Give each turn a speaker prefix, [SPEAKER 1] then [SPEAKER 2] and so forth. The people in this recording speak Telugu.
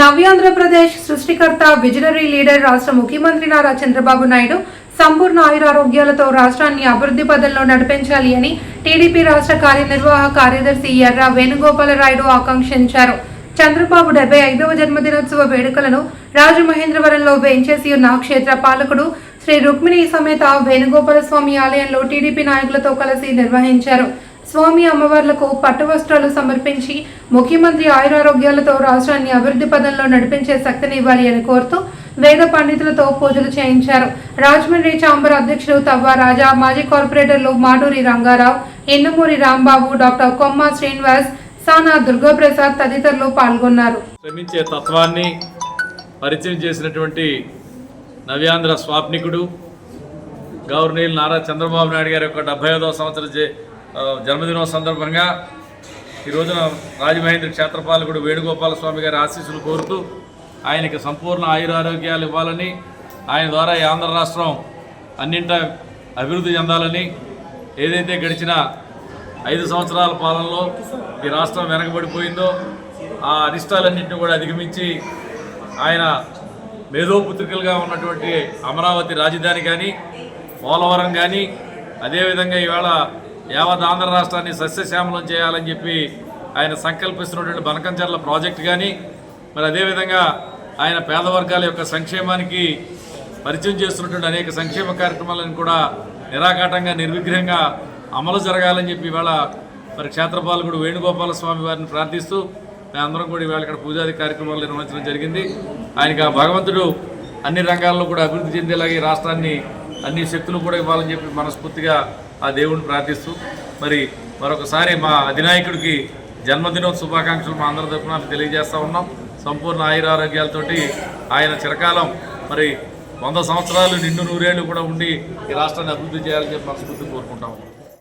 [SPEAKER 1] నవ్యాంధ్రప్రదేశ్ సృష్టికర్త విజనరీ లీడర్ రాష్ట్ర ముఖ్యమంత్రి నారా చంద్రబాబు నాయుడు సంపూర్ణ ఆయురారోగ్యాలతో రాష్ట్రాన్ని అభివృద్ధి పదంలో నడిపించాలి అని టీడీపీ రాష్ట్ర కార్యనిర్వాహక కార్యదర్శి ఎర్ర వేణుగోపాలరాయుడు ఆకాంక్షించారు. చంద్రబాబు డెబ్బై ఐదవ జన్మదినోత్సవ వేడుకలను రాజమహేంద్రవరంలో వేంచేసి ఉన్న క్షేత్ర పాలకుడు శ్రీ రుక్మిణి సమేత వేణుగోపాల స్వామి ఆలయంలో టీడీపీ నాయకులతో కలిసి నిర్వహించారు. స్వామి అమ్మవార్లకు పట్టు వస్త్రాలు సమర్పించి ముఖ్యమంత్రి ఆయురారోగ్యాలతో రాష్ట్రాన్ని అభివృద్ధి పదంలో నడిపించే శక్తిని ఇవ్వాలి అని కోరుతూ వేద పండితులతో పూజలు చేయించారు. రాజమండ్రి చాంబర్ అధ్యక్షులు తవ్వ రాజా మాజీ కార్పొరేటర్లు మాటూరి రంగారావు ఎన్నుమూరి రాంబాబు డాక్టర్ కొమ్మ శ్రీనివాస్ సానా దుర్గాప్రసాద్ తదితరులు పాల్గొన్నారు.
[SPEAKER 2] శ్రమించే తత్వాన్ని పరిచయం చేసినటువంటి నవ్యాంధ్ర స్వాప్నికుడు గవర్నీల్ నారా చంద్రబాబు నాయుడు గారి యొక్క డెబ్బై ఐదవ సంవత్సర జన్మదినం సందర్భంగా ఈ రోజున రాజమహేంద్ర క్షేత్రపాలకుడు వేణుగోపాల స్వామి గారి ఆశీస్సులు కోరుతూ ఆయనకి సంపూర్ణ ఆయురారోగ్యాలు ఇవ్వాలని ఆయన ద్వారా ఈ ఆంధ్ర రాష్ట్రం అన్నింట అభివృద్ధి చెందాలని ఏదైతే గడిచిన ఐదు సంవత్సరాల పాలనలో ఈ రాష్ట్రం వెనకబడిపోయిందో ఆ అరిష్టాలన్నింటినీ కూడా అధిగమించి ఆయన మేధోపుత్రికలుగా ఉన్నటువంటి అమరావతి రాజధాని కానీ పోలవరం కానీ అదేవిధంగా ఈవేళ యావత్ ఆంధ్ర రాష్ట్రాన్ని సస్యశ్యామలం చేయాలని చెప్పి ఆయన సంకల్పిస్తున్నటువంటి బనకంచర్ల ప్రాజెక్ట్ కానీ మరి అదేవిధంగా ఆయన పేద వర్గాల యొక్క సంక్షేమానికి పరిచయం చేస్తున్నటువంటి అనేక సంక్షేమ కార్యక్రమాలను కూడా నిరాఘాటంగా నిర్విఘ్నంగా అమలు జరగాలని చెప్పి ఇవాళ మరి క్షేత్రపాలకుడు వేణుగోపాల స్వామి వారిని ప్రార్థిస్తూ మేమందరం కూడా ఇవాళ ఇక్కడ పూజాది కార్యక్రమాలు నిర్వహించడం జరిగింది. ఆయనకి ఆ భగవంతుడు అన్ని రంగాల్లో కూడా అభివృద్ధి చెందేలాగే రాష్ట్రాన్ని అన్ని శక్తులు కూడా ఇవ్వాలని చెప్పి మనస్ఫూర్తిగా ఆ దేవుడిని ప్రార్థిస్తూ మరి మరొకసారి మా అధినాయకుడికి జన్మదినోత్సవ శుభాకాంక్షలు మా అందరి తరఫున తెలియజేస్తూ ఉన్నాం. సంపూర్ణ ఆయురారోగ్యాలతోటి ఆయన చిరకాలం మరి వంద సంవత్సరాలు నిండు నూరేళ్ళు కూడా ఉండి ఈ రాష్ట్రాన్ని అభివృద్ధి చేయాలని చెప్పి మనస్ఫూర్తి కోరుకుంటాం